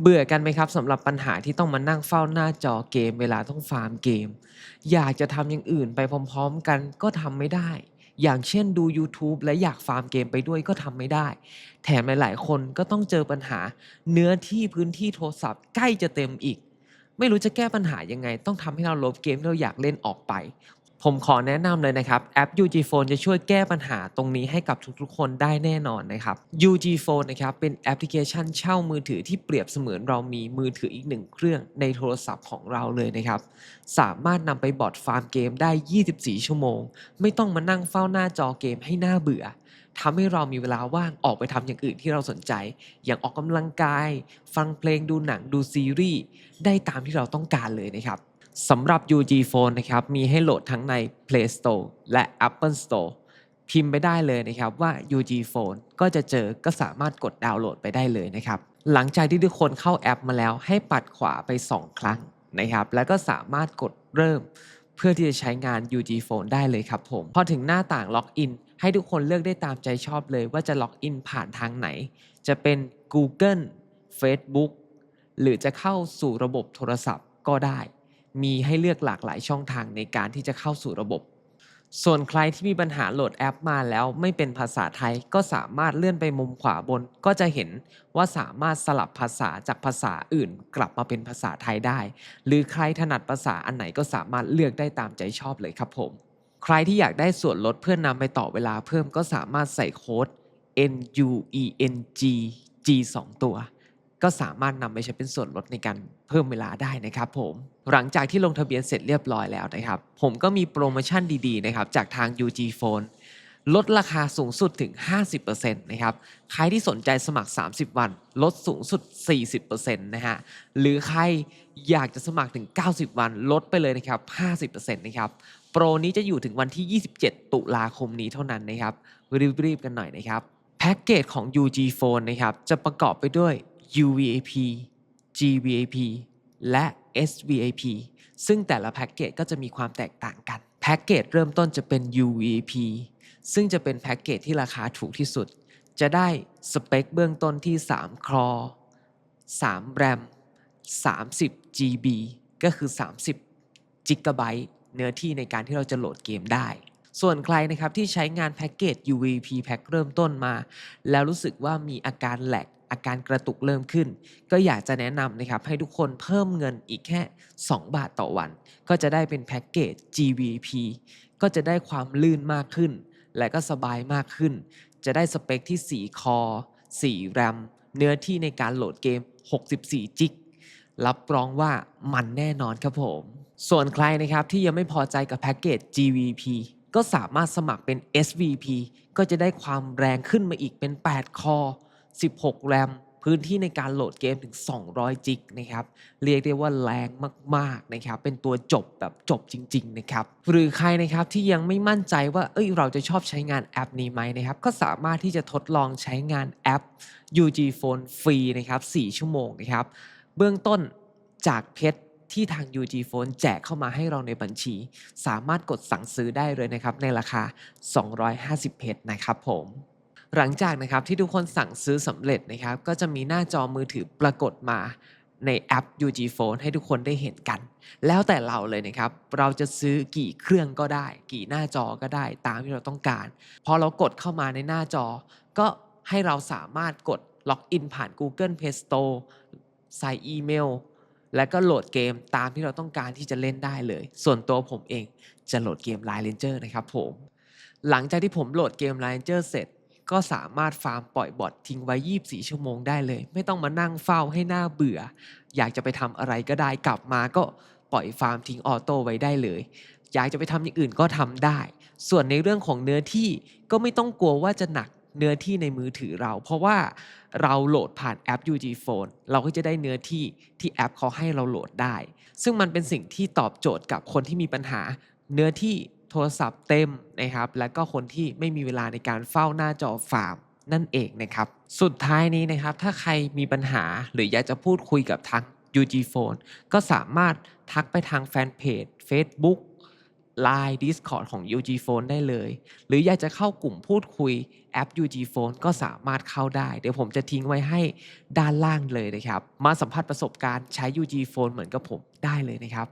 เบื่อกันไหมครับสำหรับปัญหาที่ต้องมานั่งเฝ้าหน้าจอเกม เวลาต้องฟาร์มเกม อยากจะทำอย่างอื่นไปพร้อม ๆ กันก็ทำไม่ได้ อย่างเช่นดู YouTube และอยากฟาร์มเกมไปด้วยก็ทำไม่ได้ แถมหลายๆ คนก็ต้องเจอปัญหา เนื้อที่พื้นที่โทรศัพท์ใกล้จะเต็มอีก ไม่รู้จะแก้ปัญหายังไง ต้องทำให้เราลบเกมที่เราอยากเล่นออกไป ผมขอแนะนำเลยนะครับ แอป UG Phone จะช่วยแก้ปัญหาตรงนี้ให้กับทุกๆ คนได้แน่นอนนะครับ UG Phone นะครับเป็นแอปพลิเคชันเช่ามือถือที่เปรียบเสมือนเรามีมือถืออีกหนึ่งเครื่องในโทรศัพท์ของเราเลยนะครับ สามารถนำไปบอทฟาร์มเกมได้ 24 ชั่วโมง ไม่ต้องมานั่งเฝ้าหน้าจอเกมให้หน่าเบื่อทำให้เรามีเวลาว่างออกไปทำอย่างอื่นที่เราสนใจ อย่างออกกำลังกาย ฟังเพลงดูหนังดูซีรีส์ได้ตามที่เราต้องการเลยนะครับ สำหรับ UG Phone นะครับ มีให้โหลดทั้งใน Play Store และ Apple Store พิมพ์ไปได้เลยนะครับว่า UG Phone ก็จะเจอก็สามารถกดดาวน์โหลดไปได้เลยนะครับ หลังจากที่ทุกคนเข้าแอปมาแล้วให้ปัดขวาไป 2 ครั้งนะครับ แล้วก็สามารถกดเริ่ม เพื่อที่จะใช้งาน UG Phone ได้เลยครับผม พอถึงหน้าต่างล็อกอินให้ทุกคนเลือกได้ตามใจชอบเลยว่าจะล็อกอินผ่านทางไหน จะเป็น Google Facebook หรือจะเข้าสู่ระบบโทรศัพท์ก็ได้ มีให้เลือกหลากหลายช่องทางในการที่จะเข้าสู่ระบบ ส่วนใครที่มีปัญหาโหลดแอปมาแล้วไม่เป็นภาษาไทยก็สามารถเลื่อนไปมุมขวาบน ก็จะเห็นว่าสามารถสลับภาษาจากภาษาอื่น กลับมาเป็นภาษาไทยได้ หรือใครถนัดภาษาอันไหนก็สามารถเลือกได้ตามใจชอบเลยครับผม ใครที่อยากได้ส่วนลดเพื่อนนำไปต่อเวลาเพิ่มก็สามารถใส่โค้ด N U E N G G 2 ตัว ก็สามารถนำไปใช้เป็นส่วนลดในการเพิ่มเวลาได้นะครับผมหลังจากที่ลงทะเบียนเสร็จเรียบร้อยแล้วนะครับ ผมก็มีโปรโมชั่นดีๆนะครับจากทาง UG Phone ลดราคาสูงสุดถึง 50%นะครับ ใครที่สนใจสมัคร 30 วัน ลดสูงสุด 40%นะฮะ หรือใครอยากจะสมัครถึง 90 วัน ลดไปเลยนะครับ 50%นะครับ โปรนี้จะอยู่ถึงวันที่ 27 ตุลาคมนี้เท่านั้นนะครับ รีบๆกันหน่อยนะครับ แพ็กเกจของ UG Phone นะครับ จะประกอบไปด้วย UVAP GVAP และ SVAP ซึ่งแต่ละแพ็กเกจก็จะมีความแตกต่างกัน แพ็กเกจเริ่มต้นจะเป็น UVAP ซึ่งจะเป็นแพ็กเกจที่ราคาถูกที่สุด จะได้สเปคเบื้องต้นที่ 3ครอ3 แรม 30 GB ก็คือ 30 จิกะไบต์เนื้อที่ในการที่เราจะโหลดเกมได้ ส่วนใครนะครับที่ใช้งานแพ็กเกจ UVP แพ็กเริ่มต้นมา แล้วรู้สึกว่ามีอาการแหลก อาการกระตุกเริ่มขึ้น ก็อยากจะแนะนำนะครับให้ทุกคนเพิ่มเงินอีกแค่ 2 บาทต่อวัน ก็จะได้เป็นแพ็กเกจ GVP ก็จะได้ความลื่นมากขึ้น และก็สบายมากขึ้น จะได้สเปคที่ 4 คอ 4 แรม เนื้อที่ในการโหลดเกม 64 จิก รับรองว่ามันแน่นอนครับผม ส่วนใครนะครับที่ยังไม่พอใจกับแพ็กเกจ GVP ก็สามารถสมัครเป็น SVP ก็จะได้ความแรงขึ้นมาอีกเป็น 8 คอ 16 แรม พื้นที่ในการโหลดเกมถึง 200 จิกนะครับ เรียกได้ว่าแรงมากๆนะครับ เป็นตัวจบแบบจบจริง ๆ นะครับ หรือใครนะครับที่ยังไม่มั่นใจว่า เอ้ย เราจะชอบใช้งานแอปนี้ไหมนะครับ ก็สามารถที่จะทดลองใช้งานแอป UG Phone ฟรีนะครับ 4 ชั่วโมงนะครับ เบื้องต้นจากเพชรที่ทาง UG Phone แจกเข้ามาให้เราในบัญชี สามารถกดสั่งซื้อได้เลยนะครับ ในราคา 250 เพชรนะครับผม หลังจากนะครับที่ทุกคนสั่งซื้อสำเร็จนะครับก็จะมีหน้าจอมือถือปรากฏมาในแอป UG Phone ให้ทุกคนได้เห็นกัน แล้วแต่เราเลยนะครับ เราจะซื้อกี่เครื่องก็ได้ กี่หน้าจอก็ได้ตามที่เราต้องการ พอเรากดเข้ามาในหน้าจอ ก็ให้เราสามารถกดล็อกอินผ่าน Google Play Store ใส่อีเมล แล้วก็โหลดเกมตามที่เราต้องการที่จะเล่นได้เลย ส่วนตัวผมเองจะโหลดเกม Line Ranger นะครับผม หลังจากที่ผมโหลดเกม Line Ranger เสร็จ ก็สามารถฟาร์มปล่อยบอททิ้งไว้ 24 ชั่วโมงได้เลย ไม่ต้องมานั่งเฝ้าให้หน้าเบื่อ อยากจะไปทำอะไรก็ได้กลับมาก็ปล่อยฟาร์มทิ้งออโต้ไว้ได้เลย อยากจะไปทำอย่างอื่นก็ทำได้ ส่วนในเรื่องของเนื้อที่ก็ไม่ต้องกลัวว่าจะหนักเนื้อที่ในมือถือเรา เพราะว่าเราโหลดผ่านแอป UG Phone เราก็จะได้เนื้อที่ที่แอปเขาให้เราโหลดได้ ซึ่งมันเป็นสิ่งที่ตอบโจทย์กับคนที่มีปัญหาเนื้อที่ โทรศัพท์เต็มนะครับ และก็คนที่ไม่มีเวลาในการเฝ้าหน้าจอฟาร์มนั่นเองนะครับ สุดท้ายนี้นะครับ ถ้าใครมีปัญหาหรืออยากจะพูดคุยกับทาง UG Phone ก็สามารถทักไปทางแฟนเพจ Facebook Line Discord ของ UG Phone ได้เลย หรืออยากจะเข้ากลุ่มพูดคุยแอป UG Phone ก็สามารถเข้าได้ เดี๋ยวผมจะทิ้งไว้ให้ด้านล่างเลยนะครับ มาสัมผัสประสบการณ์ใช้ UG Phone เหมือนกับผมได้เลยนะครับ